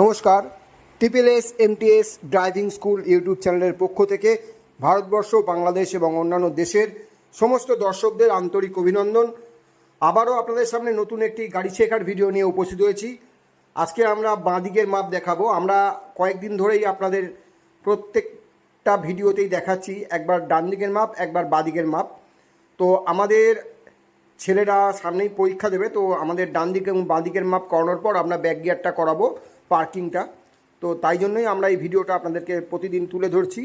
নমস্কার। Triple S MTS, driving school YouTube চ্যানেলের পক্ষ থেকে ভারতবর্ষ, বাংলাদেশ এবং অন্যান্য দেশের সমস্ত দর্শকদের আন্তরিক অভিনন্দন। আবারও আপনাদের সামনে নতুন একটি গাড়ি শেখার ভিডিও নিয়ে উপস্থিত হয়েছি। আজকে আমরা বাঁদিকের মাপ দেখাবো। আমরা কয়েকদিন ধরেই আপনাদের প্রত্যেকটা ভিডিওতেই দেখাচ্ছি। একবার ডান দিকের মাপ, একবার বাঁদিকের মাপ। তো আমাদের ছেলেরা সামনেই পরীক্ষা দেবে। তো আমাদের ডান দিকে এবং বাঁ দিকের মাপ করানোর পর আমরা ব্যাক গিয়ারটা করাবো। পার্কিংটা। তো তাই জন্যই আমরা এই ভিডিওটা আপনাদেরকে প্রতিদিন তুলে ধরছি।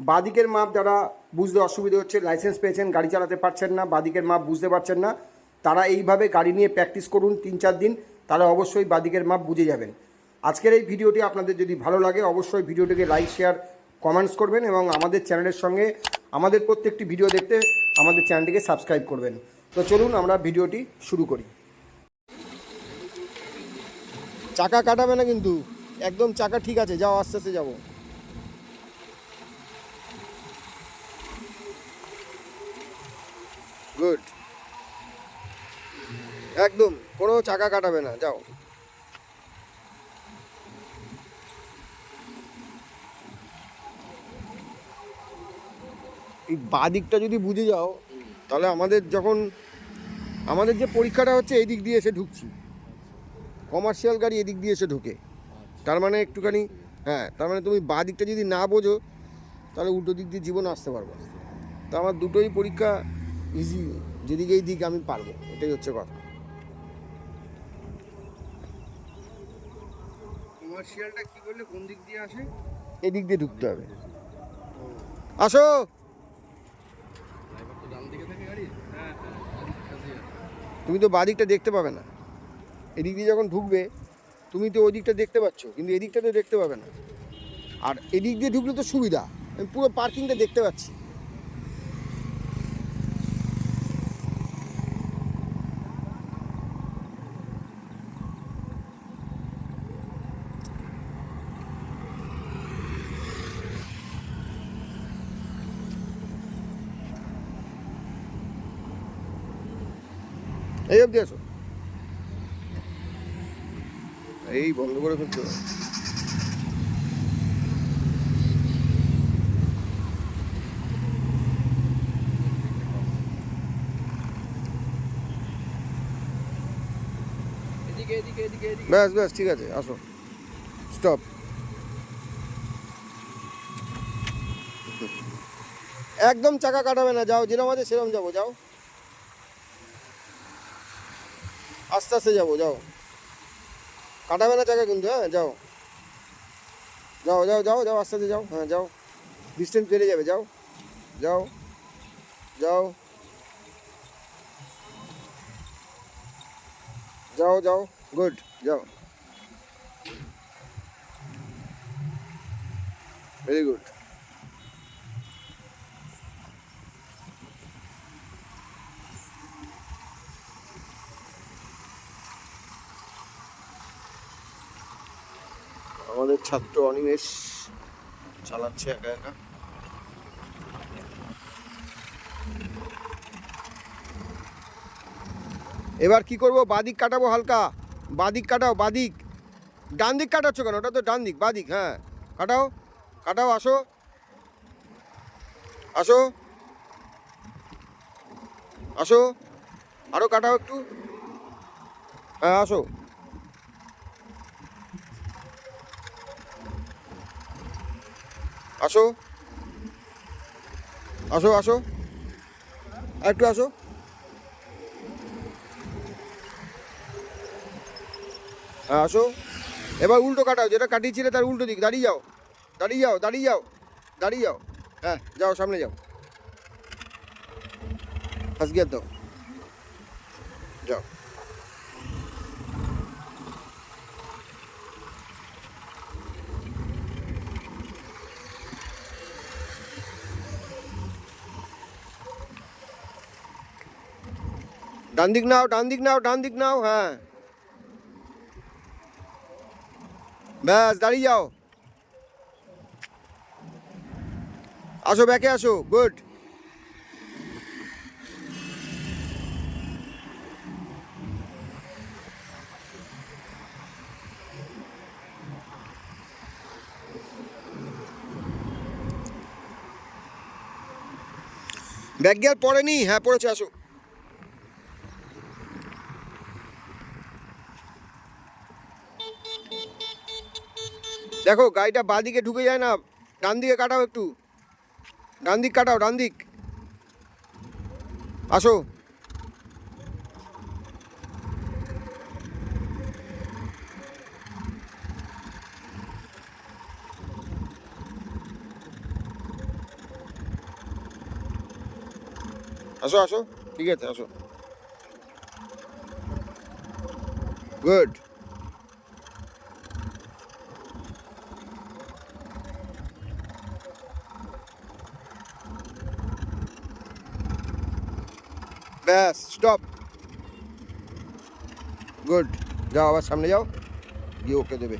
বাদিকের মাপ যারা বুঝতে অসুবিধা হচ্ছে লাইসেন্স পেয়েছেন, গাড়ি চালাতে পারছেন না, বাদিকের মাপ বুঝতে পারছেন না, তারা এইভাবে গাড়ি নিয়ে প্র্যাকটিস করুন তিন চার দিন, তাহলে অবশ্যই বাদিকের মাপ বুঝে যাবেন। আজকের এই ভিডিওটি আপনাদের যদি ভালো লাগে, অবশ্যই ভিডিওটিকে লাইক শেয়ার কমেন্টস করবেন এবং আমাদের চ্যানেলের সঙ্গে আমাদের প্রত্যেকটি ভিডিও দেখতে আমাদের চ্যানেলটিকে সাবস্ক্রাইব করবেন। তো চলুন আমরা ভিডিওটি শুরু করি। চাকা কাটাবে না কিন্তু। একদম চাকা ঠিক আছে, যাও, আস্তে আস্তে যাব। গুড একদম, কোনো চাকা কাটাবে না, যাও। এই বাঁ দিকটা যদি বুঝে যাও, তাহলে আমাদের যখন আমাদের যে পরীক্ষাটা হচ্ছে, এই দিক দিয়ে এসে ঢুকছি। কমার্শিয়াল গাড়ি এদিক দিয়ে এসে ঢোকে। তার মানে একটুখানি হ্যাঁ তার মানে তুমি বাঁ দিকটা যদি না বোঝো তাহলে উল্টো দিক দিয়ে জীবন আসতে পারব তো আমার দুটোই পরীক্ষা ইজি যেদিকেই দিক আমি পারব এটাই হচ্ছে কথা। কমার্শিয়ালটা কি বললে কোন দিক দিয়ে আসে? এদিক দিয়ে ঢুকতে হবে। আসো! হ্যাঁ হ্যাঁ তুমি তো বাঁ দিকটা দেখতে পাবে না। এদিক দিয়ে যখন ঢুকবে, তুমি তো ওই দিকটা দেখতে পাচ্ছ, কিন্তু এদিকটা তো দেখতে পাবে না। আর এদিক দিয়ে ঢুকলে তো সুবিধা, আমি পুরো পার্কিংটা দেখতে পাচ্ছি। এই অবধি আসো। এই বন্ধ করে ফেলছো ব্যাস ব্যাস ঠিক আছে আসো। স্টপ একদম চাকা কাটাবে না যাও যেরকম আছে সেরকম যাব যাও। আস্তে আস্তে যাব যাও। কাটাবে না চাকা কিন্তু হ্যাঁ যাও। যাও যাও যাও যাও, আস্তে আস্তে যাও হ্যাঁ যাও। ডিস্টেন্স বেড়ে যাবে, যাও। যাও যাও। যাও যাও গুড যাও। ভেরি গুড আমাদের ছাত্র অনিমেষ চালাচ্ছে একা একা। এবার কি করব? বাদিক কাটাবো হালকা। বাদিক কাটাও, বাদিক। ডান দিক কাটাচ্ছ কেন? ওটা তো ডান দিক, বাদিক হ্যাঁ। কাটাও কাটাও, আসো। আসো। আসো। আরও কাটাও একটু। হ্যাঁ আসো। আসো। আসো আসো। একটু আসো। হ্যাঁ আসো। এবার উল্টো কাটাও, যেটা কাটিয়েছিলে তার উল্টো দিক। দাঁড়িয়ে যাও। দাঁড়িয়ে যাও দাঁড়িয়ে যাও। দাঁড়িয়ে যাও। হ্যাঁ যাও, সামনে যাও। ফার্স্ট গিয়ার দাও। যাও। ডান দিক নাও ডান দিক নাও ডান দিক নাও হ্যাঁ। ব্যাস, দাঁড়িয়ে যাও। আসো, ব্যাকে আসো, গুড। ব্যাগ গিয়ার পড়েনি? হ্যাঁ পড়েছে, আসো। দেখো, গাড়িটা বাঁদিকে ঢুকে যায় না, ডান দিকে কাটাও একটু। ডান দিক কাটাও, ডান দিক। আসো। আসো আসো। ঠিক আছে, আসো। গুড ব্যাস স্টপ গুড যাও আবার সামনে যাও, গিয়ে ওকে দেবে।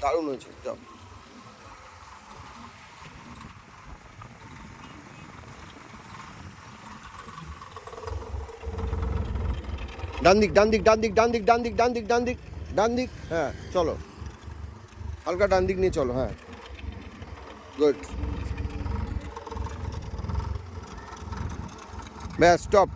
দারুণ হয়েছে, যাও। ডান দিক ডান দিক ডান দিক ডান দিক ডান দিক ডান দিক ডান দিক ডান দিক হ্যাঁ চলো। হালকা ডান দিক নিয়ে চলো হ্যাঁ। গুড ব্যাস স্টপ